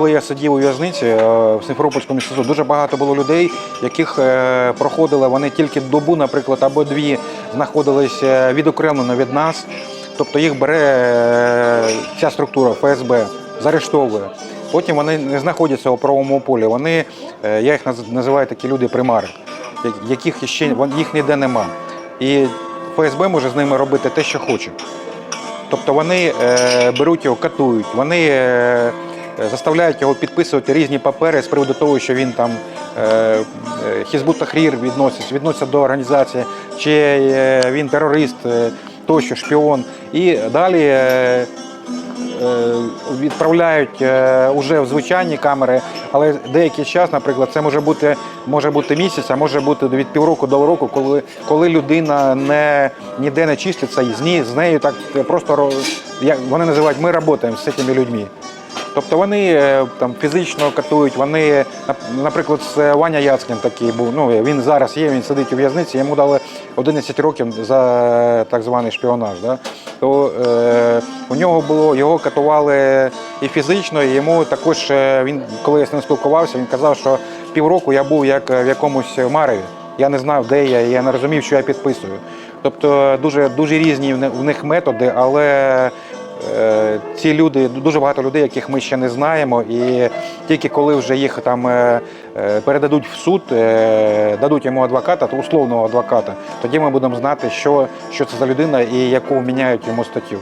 Коли я сидів у в'язниці е, в Симферопольському СІЗО, дуже багато було людей, яких е, проходили вони тільки добу, наприклад, або дві знаходилися відокремлено від нас. Тобто їх бере е, ця структура ФСБ, заарештовує. Потім вони не знаходяться у правовому полі. Вони, е, я їх наз- називаю такі люди примари, яких ще їх ніде нема. І ФСБ може з ними робити те, що хоче. Тобто вони е, беруть його, катують, вони е, заставляють його підписувати різні папери з приводу того, що він там е, е, Хізбут Тахрір відноситься, відноситься до організації, чи е, він терорист, е, тощо, шпіон. І далі е, е, відправляють е, уже в звичайні камери, але деякий час, наприклад, це може бути, може бути місяць, а може бути від півроку до року, коли, коли людина не, ніде не числиться, і з нею так просто як вони називають, ми працюємо з цими людьми. Тобто вони е, там фізично катують, вони, наприклад, з Ваня Яцькін такий був. Ну він зараз є, він сидить у в'язниці, йому дали 11 років за так званий шпіонаж. Да? То е, у нього було його катували і фізично, і йому також е, він, коли я з ним спілкувався, він казав, що півроку я був як е, в якомусь мареві. Я не знав, де я, я не розумів, що я підписую. Тобто дуже, дуже різні в них методи, але Е, Ці люди, дуже багато людей, яких ми ще не знаємо, і тільки коли вже їх там е, е, передадуть в суд, е, дадуть йому адвоката, то условного адвоката, тоді ми будемо знати, що, що це за людина і яку міняють йому статтю.